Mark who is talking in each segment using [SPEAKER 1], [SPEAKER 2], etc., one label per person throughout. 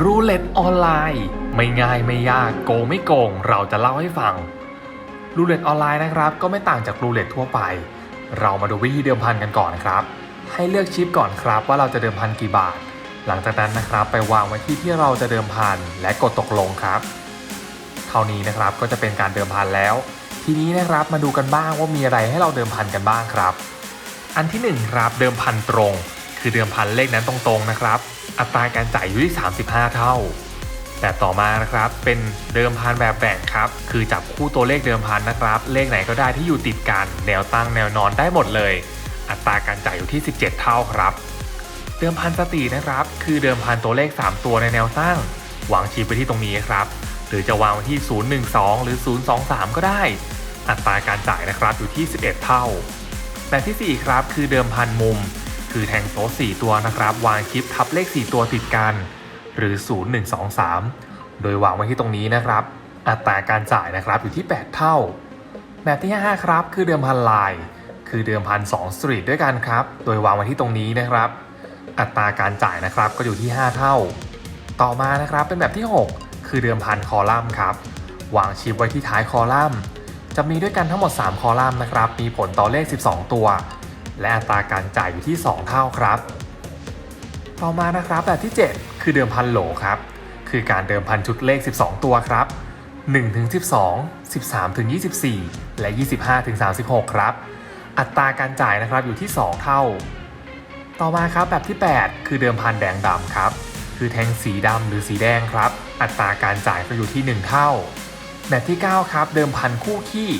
[SPEAKER 1] รูเล็ตออนไลน์ ไม่ง่ายไม่ยากโกงไม่โกง เราจะเล่าให้ฟัง รูเล็ตออนไลน์นะครับ ก็ไม่ต่างจากรูเล็ตทั่วไป เรามาดูวิธีเดิมพันกันก่อนนะครับ ให้เลือกชิปก่อนครับว่าเราจะเดิมพันกี่บาท หลังจากนั้นนะครับไปวางไว้ที่ที่เราจะเดิมพันและกดตกลงครับ เท่านี้นะครับก็จะเป็นการเดิมพันแล้ว ทีนี้นะครับมาดูกันบ้างว่ามีอะไรให้เราเดิมพันกันบ้างครับ อันที่หนึ่งครับเดิมพันตรง คือเดิมพันเลขนั้นตรงๆนะครับ อัตราการจ่ายอยู่ที่ 35 เท่าแต่ต่อมานะครับ เป็นเดิมพันแบบแบ่งครับ คือจับคู่ตัวเลขเดิมพันนะครับ เลขไหนก็ได้ที่อยู่ติดกัน แนวตั้งแนวนอนได้หมดเลย อัตราการจ่ายอยู่ที่ 17 เท่าครับ เดิมพันสตรีนะครับ คือเดิมพันตัวเลข 3 ตัวในแนวตั้ง วางชีพไปที่ตรงนี้ครับ หรือจะวางไว้ที่ 012 หรือ 023 ก็ได้ อัตราการจ่ายนะครับอยู่ที่ 11 เท่า แบบที่ 4 ครับ คือเดิมพันมุม คือแทงโต๊ะ4ตัวนะครับ วางชิปทับเลข 4 ตัวติดกัน หรือ 0123 โดยวางไว้ที่ตรงนี้นะครับ อัตราการจ่ายนะครับอยู่ที่ 8 เท่า แบบที่ 5 ครับ คือเดิมพันลาย คือเดิมพัน2สตรีทด้วยกันครับ โดยวางไว้ที่ตรงนี้นะครับ อัตราการจ่ายนะครับก็อยู่ที่ 5 เท่า ต่อมานะครับเป็นแบบที่ 6 คือเดิมพันคอลัมน์ครับวางชิปไว้ที่ท้ายคอลัมน์ จะมีด้วยกันทั้งหมด 3 คอลัมน์นะครับ มีผลต่อเลข 12 ตัว และอัตราการจ่ายอยู่ที่ 2 เท่าครับ ต่อมานะครับแบบที่ 7 คือเดิมพันโหลครับ คือการเดิมพันชุดเลข 12 ตัวครับ1ถึง12 13ถึง24 และ 25ถึง36 ครับ อัตราการจ่ายนะครับอยู่ที่ 2 เท่า ต่อมาครับแบบที่ 8 คือเดิมพันแดงดำครับ คือแทงสีดำหรือสีแดงครับ อัตราการจ่ายก็อยู่ที่ 1 เท่า แบบที่ 9 ครับ เดิมพันคู่ขี้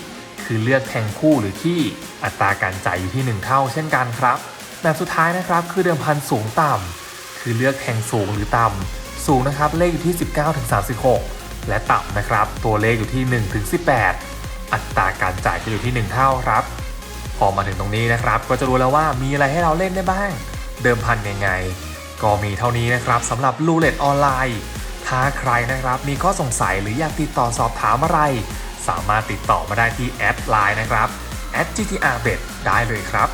[SPEAKER 1] คือเลือกแทงคู่หรือขี้อัตราการจ่ายอยู่ที่ 1 เท่าเช่นกันครับ แบบสุดท้ายนะครับคือเดิมพันสูงต่ำคือเลือกแทงสูงหรือต่ำสูงนะครับเลขอยู่ที่ 19ถึง36 และต่ำนะครับตัวเลขอยู่ที่1ถึง18 อัตราการจ่ายจะอยู่ที่ 1 เท่าครับ พอมาถึงตรงนี้นะครับ ก็จะรู้แล้วว่ามีอะไรให้เราเล่นได้บ้าง เดิมพันยังไง ก็มีเท่านี้นะครับสำหรับรูเล็ตออนไลน์ถ้าใครนะครับมีข้อสงสัยหรืออยากติดต่อสอบถามอะไร สามารถติดต่อมาได้ที่แอดไลน์นะครับ @gtrbet ได้เลยครับ